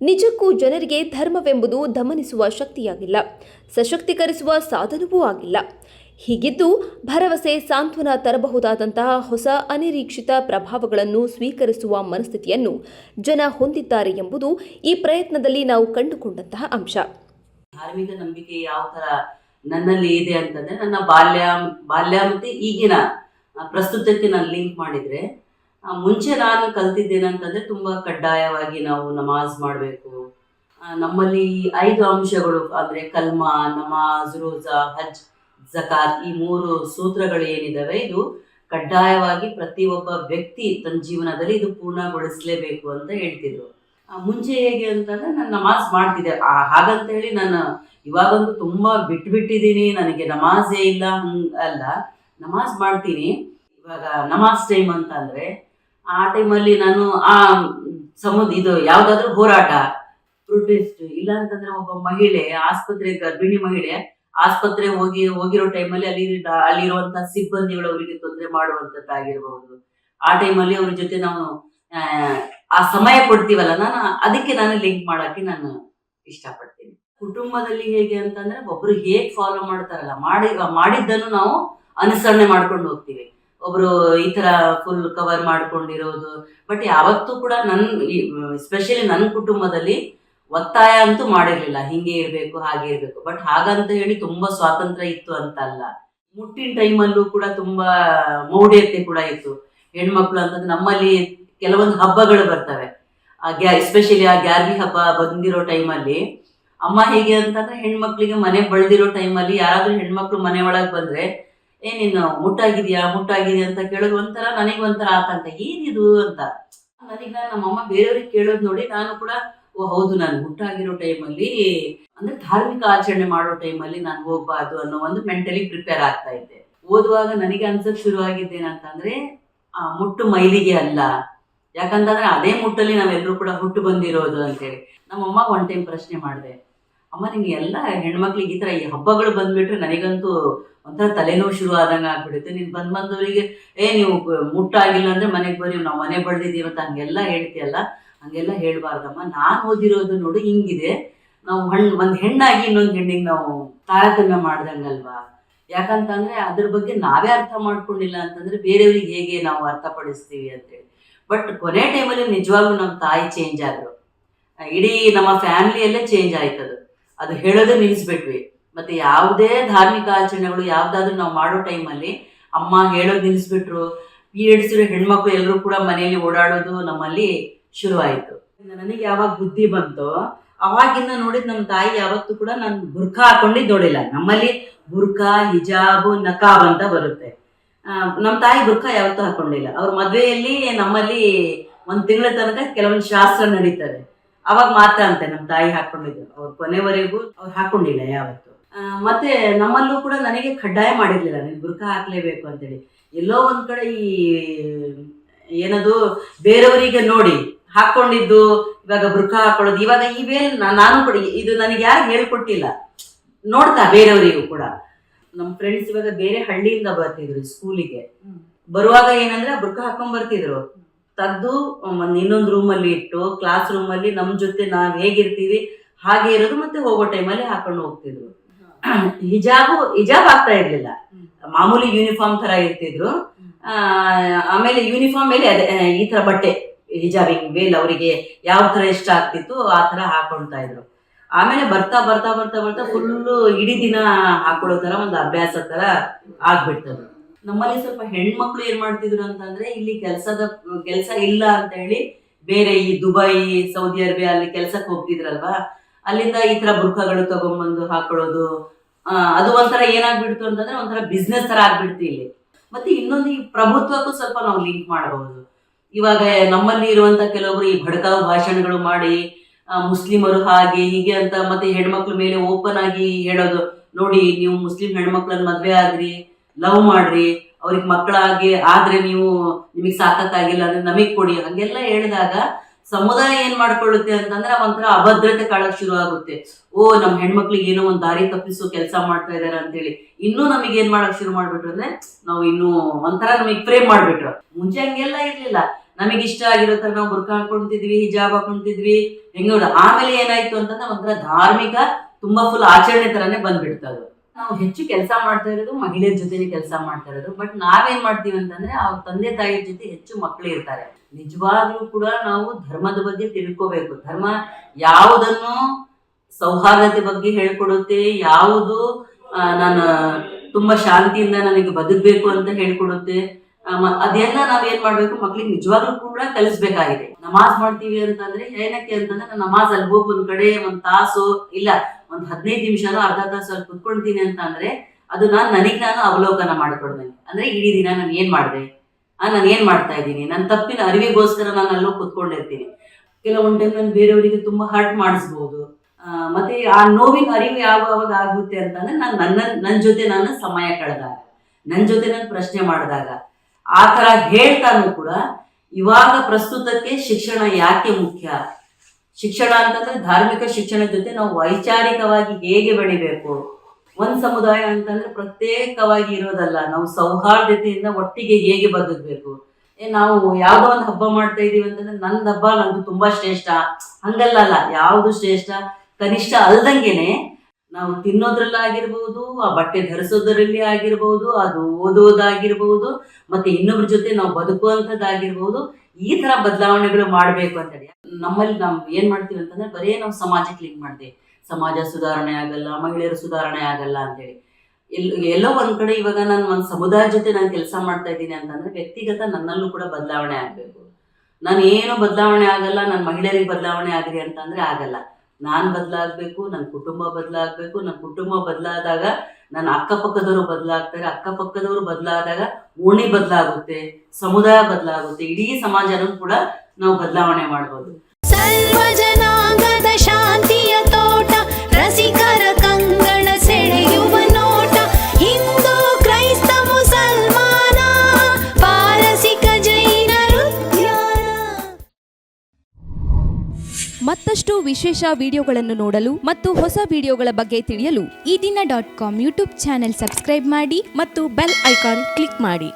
ನಿಜಕ್ಕೂ ಜನರಿಗೆ ಧರ್ಮವೆಂಬುದು ದಮನಿಸುವ ಶಕ್ತಿಯಾಗಿಲ್ಲ, ಸಶಕ್ತೀಕರಿಸುವ ಸಾಧನವೂ ಆಗಿಲ್ಲ. ಹೀಗಿದ್ದು ಭರವಸೆ ಸಾಂತ್ವನ ತರಬಹುದಾದಂತಹ ಹೊಸ ಅನಿರೀಕ್ಷಿತ ಪ್ರಭಾವಗಳನ್ನು ಸ್ವೀಕರಿಸುವ ಮನಸ್ಥಿತಿಯನ್ನು ಜನ ಹೊಂದಿದ್ದಾರೆ ಎಂಬುದು ಈ ಪ್ರಯತ್ನದಲ್ಲಿ ನಾವು ಕಂಡುಕೊಂಡಂತಹ ಅಂಶ. ಧಾರ್ಮಿಕ ನಂಬಿಕೆ ಯಾವ ತರ ನನ್ನಲ್ಲಿ ಇದೆ ಅಂತಂದ್ರೆ ನನ್ನ ಬಾಲ್ಯ ಬಾಲ್ಯ ಮತ್ತೆ ಈಗಿನ ಪ್ರಸ್ತುತಕ್ಕೆ ನಾನು ಲಿಂಕ್ ಮಾಡಿದ್ರೆ ಮುಂಚೆ ನಾನು ಕಲ್ತಿದ್ದೇನಂತಂದ್ರೆ ತುಂಬಾ ಕಡ್ಡಾಯವಾಗಿ ನಾವು ನಮಾಜ್ ಮಾಡಬೇಕು. ನಮ್ಮಲ್ಲಿ ಐದು ಅಂಶಗಳು ಅಂದ್ರೆ ಕಲ್ಮಾ ನಮಾಜ್ ರೋಜಾ ಹಜ್ ಜಕಾತ್ ಈ ಮೂರು ಸೂತ್ರಗಳು ಏನಿದಾವೆ ಇದು ಕಡ್ಡಾಯವಾಗಿ ಪ್ರತಿಯೊಬ್ಬ ವ್ಯಕ್ತಿ ತನ್ನ ಜೀವನದಲ್ಲಿ ಇದು ಪೂರ್ಣಗೊಳಿಸಲೇಬೇಕು ಅಂತ ಹೇಳ್ತಿದ್ರು. ಮುಂಚೆ ಹೇಗೆ ಅಂತಂದ್ರೆ ನಾನು ನಮಾಜ್ ಮಾಡ್ತಿದ್ದೆ. ಆ, ಹಾಗಂತ ಹೇಳಿ ನಾನು ಇವಾಗಂತೂ ತುಂಬಾ ಬಿಟ್ಬಿಟ್ಟಿದ್ದೀನಿ. ನನಗೆ ನಮಾಜೇ ಇಲ್ಲ ಅಲ್ಲ. ನಮಾಜ್ ಮಾಡ್ತೀನಿ. ಇವಾಗ ನಮಾಜ್ ಟೈಮ್ ಅಂತ ಅಂದ್ರೆ ಆ ಟೈಮಲ್ಲಿ ನಾನು ಆ ಸಮುದ್ರ ಇದು ಯಾವ್ದಾದ್ರು ಹೋರಾಟ ಪ್ರೊಟೆಸ್ಟ್ ಇಲ್ಲ ಅಂತಂದ್ರೆ ಒಬ್ಬ ಮಹಿಳೆ, ಆಸ್ಪತ್ರೆ, ಗರ್ಭಿಣಿ ಮಹಿಳೆ, ಆಸ್ಪತ್ರೆ ಹೋಗಿ, ಹೋಗಿರೋ ಟೈಮಲ್ಲಿ ಅಲ್ಲಿ ಅಲ್ಲಿರುವಂತಹ ಸಿಬ್ಬಂದಿಗಳು ಅವರಿಗೆ ತೊಂದರೆ ಮಾಡುವಂತದ್ದಾಗಿರ್ಬಹುದು. ಆ ಟೈಮಲ್ಲಿ ಅವ್ರ ಜೊತೆ ನಾವು, ಆ ಸಮಯ ಕೊಡ್ತೀವಲ್ಲ, ನಾನು ಅದಕ್ಕೆ ನಾನು ಲಿಂಕ್ ಮಾಡಕ್ಕೆ ನಾನು ಇಷ್ಟಪಡ್ತೀನಿ. ಕುಟುಂಬದಲ್ಲಿ ಹೇಗೆ ಅಂತಂದ್ರೆ ಒಬ್ರು ಹೇಗ್ ಫಾಲೋ ಮಾಡ್ತಾರಲ್ಲ, ಮಾಡಿ, ಮಾಡಿದ್ದನ್ನು ನಾವು ಅನುಸರಣೆ ಮಾಡ್ಕೊಂಡು ಹೋಗ್ತೀವಿ. ಒಬ್ರು ಈ ತರ ಫುಲ್ ಕವರ್ ಮಾಡ್ಕೊಂಡಿರೋದು. ಬಟ್ ಯಾವತ್ತೂ ಕೂಡ ನನ್ ಎಸ್ಪೆಷಲಿ ನನ್ನ ಕುಟುಂಬದಲ್ಲಿ ಒತ್ತಾಯ ಅಂತೂ ಮಾಡಿರ್ಲಿಲ್ಲ. ಹಿಂಗೆ ಇರ್ಬೇಕು, ಹಾಗೆ ಇರ್ಬೇಕು. ಬಟ್ ಹಾಗಂತ ಹೇಳಿ ತುಂಬಾ ಸ್ವಾತಂತ್ರ್ಯ ಇತ್ತು ಅಂತ ಅಲ್ಲ ಮುಟ್ಟಿನ ಟೈಮಲ್ಲೂ ಕೂಡ ತುಂಬಾ ಮೌಢ್ಯತೆ ಕೂಡ ಇತ್ತು. ಹೆಣ್ಮಕ್ಳು ಅಂತಂದ್ರೆ ನಮ್ಮಲ್ಲಿ ಕೆಲವೊಂದು ಹಬ್ಬಗಳು ಬರ್ತವೆ. ಆ ಗ್ಯಾ ಎಸ್ಪೆಷಲಿ ಆ ಗ್ಯಾರ್ಗಿ ಹಬ್ಬ ಬಂದಿರೋ ಟೈಮಲ್ಲಿ ಅಮ್ಮ ಹೇಗೆ ಅಂತಂದ್ರೆ ಹೆಣ್ಮಕ್ಳಿಗೆ ಮನೆ ಬೆಳೆದಿರೋ ಟೈಮಲ್ಲಿ ಯಾರಾದ್ರೂ ಹೆಣ್ಮಕ್ಳು ಮನೆ ಒಳಗೆ ಬಂದ್ರೆ ಏ ನೀನು ಮುಟ್ಟಾಗಿದ್ಯಾ, ಮುಟ್ಟಾಗಿದೆ ಅಂತ ಕೇಳೋದು ಒಂಥರ ನನಗೆ ಒಂಥರ ಆತಂಕ. ಏನಿದು ಅಂತ. ನನಗೆ ನಾನು ನಮ್ಮಮ್ಮ ಬೇರೆಯವ್ರಿಗೆ ಕೇಳೋದು ನೋಡಿ ನಾನು ಕೂಡ, ಓ ಹೌದು, ನಾನು ಮುಟ್ಟಾಗಿರೋ ಟೈಮಲ್ಲಿ, ಅಂದ್ರೆ ಧಾರ್ಮಿಕ ಆಚರಣೆ ಮಾಡೋ ಟೈಮಲ್ಲಿ ನಾನು ಹೋಗ್ಬಾರ್ದು ಅನ್ನೋ ಒಂದು ಮೆಂಟಲಿ ಪ್ರಿಪೇರ್ ಆಗ್ತಾ ಇದ್ದೆ. ಓದುವಾಗ ನನಗೆ ಅನ್ಸಕ್ ಶುರು ಆಗಿದ್ದೇನಂತಂದ್ರೆ ಆ ಮುಟ್ಟು ಮೈಲಿಗೆ ಅಲ್ಲ. ಯಾಕಂತಂದ್ರೆ ಅದೇ ಮುಟ್ಟಲ್ಲಿ ನಾವೆಲ್ಲರೂ ಕೂಡ ಹುಟ್ಟು ಬಂದಿರೋದು ಅಂತೇಳಿ. ನಮ್ಮಮ್ಮ ಒನ್ ಟೈಮ್ ಪ್ರಶ್ನೆ ಮಾಡಿದೆ ಅಮ್ಮ, ನಿಮ್ಗೆ ಎಲ್ಲ ಹೆಣ್ಮಕ್ಳಿಗೆ ಈ ಥರ ಈ ಹಬ್ಬಗಳು ಬಂದ್ಬಿಟ್ರೆ ನನಗಂತೂ ಒಂಥರ ತಲೆನೋವು ಶುರು ಆದಂಗೆ ಆಗ್ಬಿಡುತ್ತೆ. ನೀನು ಬಂದು ಬಂದವರಿಗೆ, ಏ, ನೀವು ಮುಟ್ಟಾಗಿಲ್ಲ ಅಂದ್ರೆ ಮನೆಗೆ ಬರ್ರಿ ನಾವು ಮನೆ ಬಳ್ದಿದ್ದೀವಿ ಅಂತ ಹಂಗೆಲ್ಲ ಹೇಳ್ತೀಯಲ್ಲ, ಹಂಗೆಲ್ಲ ಹೇಳ್ಬಾರ್ದಮ್ಮ. ನಾನು ಓದಿರೋದು ನೋಡು, ಹಿಂಗಿದೆ. ನಾವು ಹಣ್ಣು ಒಂದು ಹೆಣ್ಣಾಗಿ ಇನ್ನೊಂದು ಹೆಣ್ಣಿಗೆ ನಾವು ತಾರತಮ್ಯ ಮಾಡ್ದಂಗಲ್ವಾ? ಯಾಕಂತಂದರೆ ಅದ್ರ ಬಗ್ಗೆ ನಾವೇ ಅರ್ಥ ಮಾಡ್ಕೊಂಡಿಲ್ಲ ಅಂತಂದ್ರೆ ಬೇರೆಯವ್ರಿಗೆ ಹೇಗೆ ನಾವು ಅರ್ಥಪಡಿಸ್ತೀವಿ ಅಂತೇಳಿ. ಬಟ್ ಕೊನೆ ಟೈಮಲ್ಲಿ ನಿಜವಾಗ್ಲೂ ನಮ್ಮ ತಾಯಿ ಚೇಂಜ್ ಆದ್ರು. ಇಡೀ ನಮ್ಮ ಫ್ಯಾಮಿಲಿಯಲ್ಲೇ ಚೇಂಜ್ ಆಯ್ತದು. ಅದು ಹೇಳೋದೇ ನಿಲ್ಲಿಸ್ಬಿಟ್ವಿ. ಮತ್ತೆ ಯಾವುದೇ ಧಾರ್ಮಿಕ ಆಚರಣೆಗಳು ಯಾವ್ದಾದ್ರು ನಾವು ಮಾಡೋ ಟೈಮಲ್ಲಿ ಅಮ್ಮ ಹೇಳೋದು ನಿಲ್ಲಿಸ್ಬಿಟ್ರು. ಪೀರಿಯಡ್ಸ್ ಇರೋ ಹೆಣ್ಮಕ್ಳು ಎಲ್ಲರೂ ಕೂಡ ಮನೆಯಲ್ಲಿ ಓಡಾಡೋದು ನಮ್ಮಲ್ಲಿ ಶುರುವಾಯಿತು. ನನಗೆ ಯಾವಾಗ ಬುದ್ಧಿ ಬಂತೋ, ಅವಾಗಿಂದ ನೋಡಿದ್ ನಮ್ಮ ತಾಯಿ ಯಾವತ್ತೂ ಕೂಡ ನಾನು ಬುರ್ಖಾ ಹಾಕೊಂಡಿದ್ದೋಳಿಲ್ಲ ನಮ್ಮಲ್ಲಿ ಬುರ್ಖಾ, ಹಿಜಾಬು, ನಕಾಬ್ ಅಂತ ಬರುತ್ತೆ. ನಮ್ಮ ತಾಯಿ ಬುರ್ಖಾ ಯಾವತ್ತೂ ಹಾಕೊಂಡಿಲ್ಲ. ಅವ್ರ ಮದುವೆಯಲ್ಲಿ ನಮ್ಮಲ್ಲಿ ಒಂದು ತಿಂಗಳ ತನಕ ಕೆಲವೊಂದು ಶಾಸ್ತ್ರ ನಡೀತವೆ ಅವಾಗ ಮಾತ್ರ ಅಂತೆ ನಮ್ಮ ತಾಯಿ ಹಾಕೊಂಡಿದ್ರು. ಅವ್ರು ಕೊನೆವರೆಗೂ ಅವ್ರು ಹಾಕೊಂಡಿಲ್ಲ ಯಾವತ್ತು. ಮತ್ತೆ ನಮ್ಮಲ್ಲೂ ಕೂಡ ನನಗೆ ಕಡ್ಡಾಯ ಮಾಡಿರ್ಲಿಲ್ಲ. ನೀನು ಬುರ್ಕ ಹಾಕ್ಲೇಬೇಕು ಅಂತೇಳಿ. ಎಲ್ಲೋ ಒಂದ್ ಕಡೆ ಈ ಏನದು ಬೇರೆಯವರಿಗೆ ನೋಡಿ ಹಾಕೊಂಡಿದ್ದು ಇವಾಗ ಬುರ್ಕ ಹಾಕೊಳ್ಳೋದು ಇವಾಗ ಈ ನಾ- ನಾನು ಕೂಡ ಇದು ನನಗೆ ಯಾರು ಹೇಳ್ಕೊಟ್ಟಿಲ್ಲ. ನೋಡ್ತಾ ಬೇರೆಯವರಿಗೂ ಕೂಡ. ನಮ್ಮ ಫ್ರೆಂಡ್ಸ್ ಇವಾಗ ಬೇರೆ ಹಳ್ಳಿಯಿಂದ ಬರ್ತಿದ್ರು ಸ್ಕೂಲಿಗೆ ಬರುವಾಗ ಏನಂದ್ರೆ ಬುರ್ಕ ಹಾಕೊಂಡ್ ಬರ್ತಿದ್ರು. ತೆಗ್ದು ಒಂದ್ ಇನ್ನೊಂದು ರೂಮಲ್ಲಿ ಇಟ್ಟು ಕ್ಲಾಸ್ ರೂಮಲ್ಲಿ ನಮ್ ಜೊತೆ ನಾವು ಹೇಗಿರ್ತೀವಿ ಹಾಗೆ ಇರೋದು ಮತ್ತೆ ಹೋಗೋ ಟೈಮಲ್ಲಿ ಹಾಕೊಂಡು ಹೋಗ್ತಿದ್ರು. ಹಿಜಾಬು ಹಿಜಾಬ್ ಆಗ್ತಾ ಇರ್ಲಿಲ್ಲ. ಮಾಮೂಲಿ ಯೂನಿಫಾರ್ಮ್ ತರ ಇರ್ತಿದ್ರು. ಆಮೇಲೆ ಯೂನಿಫಾರ್ಮ್ ಮೇಲೆ ಅದೇ ಈ ತರ ಬಟ್ಟೆ ಹಿಜಾಬಿಂಗ್ ವೇಲ್ ಅವರಿಗೆ ಯಾವ ತರ ಇಷ್ಟ ಆಗ್ತಿತ್ತು ಆ ತರ ಹಾಕೊಳ್ತಾ ಇದ್ರು. ಆಮೇಲೆ ಬರ್ತಾ ಬರ್ತಾ ಬರ್ತಾ ಬರ್ತಾ ಫುಲ್ಲು ಇಡೀ ದಿನ ಹಾಕೊಳ್ಳೋ ತರ ಒಂದು ಅಭ್ಯಾಸ ತರ ಆಗ್ಬಿಡ್ತದೆ. ನಮ್ಮಲ್ಲಿ ಸ್ವಲ್ಪ ಹೆಣ್ಮಕ್ಳು ಏನ್ ಮಾಡ್ತಿದ್ರು ಅಂತಂದ್ರೆ ಇಲ್ಲಿ ಕೆಲಸದ, ಕೆಲಸ ಇಲ್ಲ ಅಂತ ಹೇಳಿ ಬೇರೆ ಈ ದುಬೈ, ಸೌದಿ ಅರೇಬಿಯಾ ಅಲ್ಲಿ ಕೆಲ್ಸಕ್ಕೆ ಹೋಗ್ತಿದ್ರಲ್ವಾ? ಅಲ್ಲಿಂದ ಈ ತರ ಬುರ್ಖಗಳು ತಗೊಂಡ್ಬಂದು ಹಾಕೊಳ್ಳೋದು ಅದು ಒಂಥರ ಏನಾಗ್ಬಿಡ್ತು ಅಂತಂದ್ರೆ ಒಂಥರ ಬಿಸ್ನೆಸ್ ತರ ಆಗ್ಬಿಡ್ತು ಇಲ್ಲಿ. ಮತ್ತೆ ಇನ್ನೊಂದು ಈ ಪ್ರಭುತ್ವಕ್ಕೂ ಸ್ವಲ್ಪ ನಾವು ಲಿಂಕ್ ಮಾಡಬಹುದು ಇವಾಗ ನಮ್ಮಲ್ಲಿ ಇರುವಂತ ಕೆಲವೊಬ್ರು ಈ ಭಡಕ ಭಾಷಣಗಳು ಮಾಡಿ ಮುಸ್ಲಿಮರು ಹಾಗೆ ಹೀಗೆ ಅಂತ ಮತ್ತೆ ಹೆಣ್ಮಕ್ಳ ಮೇಲೆ ಓಪನ್ ಆಗಿ ಹೇಳೋದು, ನೋಡಿ, ನೀವು ಮುಸ್ಲಿಂ ಹೆಣ್ಮಕ್ಳನ್ನ ಮದ್ವೆ ಆಗ್ರಿ ಲವ್ ಮಾಡ್ರಿ, ಅವ್ರಿಗೆ ಮಕ್ಕಳಾಗಿ, ಆದ್ರೆ ನೀವು ನಿಮಗೆ ಆಗಿಲ್ಲ ಅಂದ್ರೆ ನಮಗ್ ಕೊಡಿ ಹಂಗೆಲ್ಲ ಹೇಳಿದಾಗ ಸಮುದಾಯ ಏನ್ ಮಾಡ್ಕೊಳ್ಳುತ್ತೆ ಅಂತಂದ್ರೆ ಒಂಥರ ಅಭದ್ರತೆ ಕಾಳಕ್ ಶುರು ಆಗುತ್ತೆ. ಓ, ನಮ್ ಹೆಣ್ಮಕ್ಳಿಗೆ ಏನೋ ಒಂದ್ ದಾರಿ ತಪ್ಪಿಸೋ, ಕೆಲಸ ಮಾಡ್ತಾ ಇದಾರೆ ಅಂತೇಳಿ. ಇನ್ನೂ ನಮಗೆ ಏನ್ ಮಾಡಕ್ ಶುರು ಮಾಡ್ಬಿಟ್ರು ಅಂದ್ರೆ ನಾವು ಇನ್ನೂ ಒಂಥರ ನಮಗೆ ಫ್ರೇಮ್ ಮಾಡ್ಬಿಟ್ರು. ಮುಂಚೆ ಹಂಗೆಲ್ಲ ಇರ್ಲಿಲ್ಲ. ನಮಗೆ ಇಷ್ಟ ಆಗಿರೋ ತರ ನಾವು ಬುರ್ಕ ಹಾಕೊಂತಿದ್ವಿ ಹಿಜಾಬ್ ಹಾಕೊಂತಿದ್ವಿ ಹೆಂಗ ಆಮೇಲೆ ಏನಾಯ್ತು ಅಂತಂದ್ರೆ ಒಂಥರ ಧಾರ್ಮಿಕ, ತುಂಬಾ ಫುಲ್ ಆಚರಣೆ ತರಾನೇ ಬಂದ್ಬಿಡ್ತದು ನಾವು ಹೆಚ್ಚು ಕೆಲಸ ಮಾಡ್ತಾ ಇರೋದು ಮಹಿಳೆಯರ ಜೊತೆನೆ ಕೆಲಸ ಮಾಡ್ತಾ ಇರೋದು. ಬಟ್ ನಾವೇನ್ ಮಾಡ್ತೀವಿ ಅಂತಂದ್ರೆ ಅವ್ರ ತಂದೆ ತಾಯಿಯ ಜೊತೆ ಹೆಚ್ಚು ಮಕ್ಕಳು ಇರ್ತಾರೆ. ನಿಜವಾಗ್ಲೂ ಕೂಡ ನಾವು ಧರ್ಮದ ಬಗ್ಗೆ ತಿಳ್ಕೋಬೇಕು. ಧರ್ಮ ಯಾವುದನ್ನು ಸೌಹಾರ್ದತೆ ಬಗ್ಗೆ ಹೇಳ್ಕೊಡುತ್ತೆ, ಯಾವುದು ನಾನು ತುಂಬಾ ಶಾಂತಿಯಿಂದ ನನಗೆ ಬದುಕಬೇಕು ಅಂತ ಹೇಳ್ಕೊಡುತ್ತೆ. ಅದೆಲ್ಲ ನಾವ್ ಏನ್ ಮಾಡ್ಬೇಕು? ಮಕ್ಳಿಗೆ ನಿಜವಾಗ್ಲೂ ಕೂಡ ಕಲಿಸ್ಬೇಕಾಗಿದೆ. ನಮಾಜ್ ಮಾಡ್ತೀವಿ ಅಂತಂದ್ರೆ, ಏನಕ್ಕೆ ಅಂತಂದ್ರೆ ನಮಾಜ್ ಅಲ್ಲಿ ಹೋಗಿ ಒಂದ್ ಕಡೆ, ಒಂದ್ ತಾಸು, ಇಲ್ಲ ಒಂದ್ ಹದಿನೈದು ನಿಮಿಷನೂ ಅರ್ಧ ತಾಸು ಕುತ್ಕೊಳ್ತೀನಿ ಅಂತ ಅಂದ್ರೆ ಅದು ನಾನು ನನಗೆ ನಾನು ಅವಲೋಕನ ಮಾಡ್ಕೊಡ್ದಂಗೆ ಅಂದ್ರೆ ಇಡೀ ದಿನ ನಾನು ಏನ್ ಮಾಡಿದೆ? ನಾನು ಏನ್ ಮಾಡ್ತಾ ಇದ್ದೀನಿ? ನನ್ನ ತಪ್ಪಿನ ಅರಿವಿಗೋಸ್ಕರ ನಾನು ಅಲ್ಲೋ ಕುತ್ಕೊಂಡಿರ್ತೀನಿ. ಕೆಲವೊಂದು ಟೈಮ್ ನಾನು ಬೇರೆಯವರಿಗೆ ತುಂಬಾ ಹರ್ಟ್ ಮಾಡಿಸ್ಬೋದು. ಮತ್ತೆ ಆ ನೋವಿನ ಅರಿವು ಯಾವಾಗ ಆಗುತ್ತೆ ಅಂತಂದ್ರೆ ನಾನು ನನ್ನ ನನ್ನ ಜೊತೆ ನಾನು ಸಮಯ ಕಳೆದಾಗ ನನ್ನ ಜೊತೆ ನಾನು ಪ್ರಶ್ನೆ ಮಾಡಿದಾಗ, ಆ ತರ ಹೇಳ್ತಾನು ಕೂಡ ಇವಾಗ ಪ್ರಸ್ತುತಕ್ಕೆ ಶಿಕ್ಷಣ ಯಾಕೆ ಮುಖ್ಯ? ಶಿಕ್ಷಣ ಅಂತಂದ್ರೆ ಧಾರ್ಮಿಕ ಶಿಕ್ಷಣ ಜೊತೆ ನಾವು ವೈಚಾರಿಕವಾಗಿ ಹೇಗೆ ಬೆಳಿಬೇಕು? ಒಂದ್ ಸಮುದಾಯ ಅಂತಂದ್ರೆ ಪ್ರತ್ಯೇಕವಾಗಿ ಇರೋದಲ್ಲ, ನಾವು ಸೌಹಾರ್ದತೆಯಿಂದ ಒಟ್ಟಿಗೆ ಹೇಗೆ ಬದುಕಬೇಕು? ಏ, ನಾವು ಯಾವ್ದೋ ಒಂದು ಹಬ್ಬ ಮಾಡ್ತಾ ಇದೀವಿ ಅಂತಂದ್ರೆ ನನ್ನ ಹಬ್ಬ ನಂದು ತುಂಬಾ ಶ್ರೇಷ್ಠ. ಹಂಗಲ್ಲ ಅಲ್ಲ, ಯಾವ್ದು ಶ್ರೇಷ್ಠ? ಕನಿಷ್ಠ ಅಲ್ದಂಗೆನೆ ನಾವು ತಿನ್ನೋದ್ರಲ್ಲಾಗಿರ್ಬೋದು ಆ ಬಟ್ಟೆ ಧರಿಸೋದ್ರಲ್ಲಿ ಆಗಿರ್ಬಹುದು ಅದು ಓದೋದಾಗಿರ್ಬಹುದು ಮತ್ತೆ ಇನ್ನೊಬ್ರ ಜೊತೆ ನಾವು ಬದುಕುವಂಥದ್ದಾಗಿರ್ಬೋದು, ಈ ತರ ಬದಲಾವಣೆಗಳು ಮಾಡ್ಬೇಕು ಅಂತ ಹೇಳಿ. ನಮ್ಮಲ್ಲಿ ನಾವು ಏನ್ ಮಾಡ್ತೀವಿ ಅಂತಂದ್ರೆ ಬರೀ ನಾವು ಸಮಾಜಕ್ಕೆ ಲಿಂಕ್ ಮಾಡ್ತೀವಿ. ಸಮಾಜ ಸುಧಾರಣೆ ಆಗಲ್ಲ, ಮಹಿಳೆಯರ ಸುಧಾರಣೆ ಆಗಲ್ಲ ಅಂತೇಳಿ. ಎಲ್, ಎಲ್ಲೋ ಒಂದ್ ಕಡೆ ಇವಾಗ ನಾನು ಒಂದ್ ಸಮುದಾಯ ಜೊತೆ ನಾನು ಕೆಲಸ ಮಾಡ್ತಾ ಇದ್ದೀನಿ ಅಂತಂದ್ರೆ ವ್ಯಕ್ತಿಗತ ನನ್ನಲ್ಲೂ ಕೂಡ ಬದಲಾವಣೆ ಆಗ್ಬೇಕು. ನಾನು ಏನು ಬದಲಾವಣೆ ಆಗಲ್ಲ ನನ್ನ ಮಹಿಳೆಯರಿಗೆ ಬದಲಾವಣೆ ಆಗ್ರಿ ಅಂತಂದ್ರೆ ಆಗಲ್ಲ. ನಾನ್ ಬದಲಾಗ್ಬೇಕು ನನ್ನ ಕುಟುಂಬ ಬದಲಾಗ್ಬೇಕು ನನ್ನ ಕುಟುಂಬ ಬದಲಾದಾಗ ನನ್ನ ಅಕ್ಕಪಕ್ಕದವರು ಬದಲಾಗ್ತಾರೆ, ಅಕ್ಕಪಕ್ಕದವರು ಬದಲಾದಾಗ ಓಣಿ ಬದಲಾಗುತ್ತೆ, ಸಮುದಾಯ ಬದಲಾಗುತ್ತೆ, ಇಡೀ ಸಮಾಜನೂ ಕೂಡ ನಾವು ಬದಲಾವಣೆ ಮಾಡಬಹುದು ಸರ್ವ ಜನಾಂಗದ ಶಾಂತಿಯ ತೋಟ ರಸಿಕರ ಕಂಗಳ ಸೆಳೆಯುವ ನೋಟ ಹಿಂದೂ ಕ್ರೈಸ್ತ ಮುಸಲ್ಮಾನ ಪಾರಸಿಕ ಜೈನರು ಮತ್ತಷ್ಟು ವಿಶೇಷ ವಿಡಿಯೋಗಳನ್ನು ನೋಡಲು ಮತ್ತು ಹೊಸ ವಿಡಿಯೋಗಳ ಬಗ್ಗೆ ತಿಳಿಯಲು Ee Dina dot com YouTube channel subscribe ಮಾಡಿ ಮತ್ತು ಬೆಲ್ ಐಕಾನ್ ಕ್ಲಿಕ್ ಮಾಡಿ.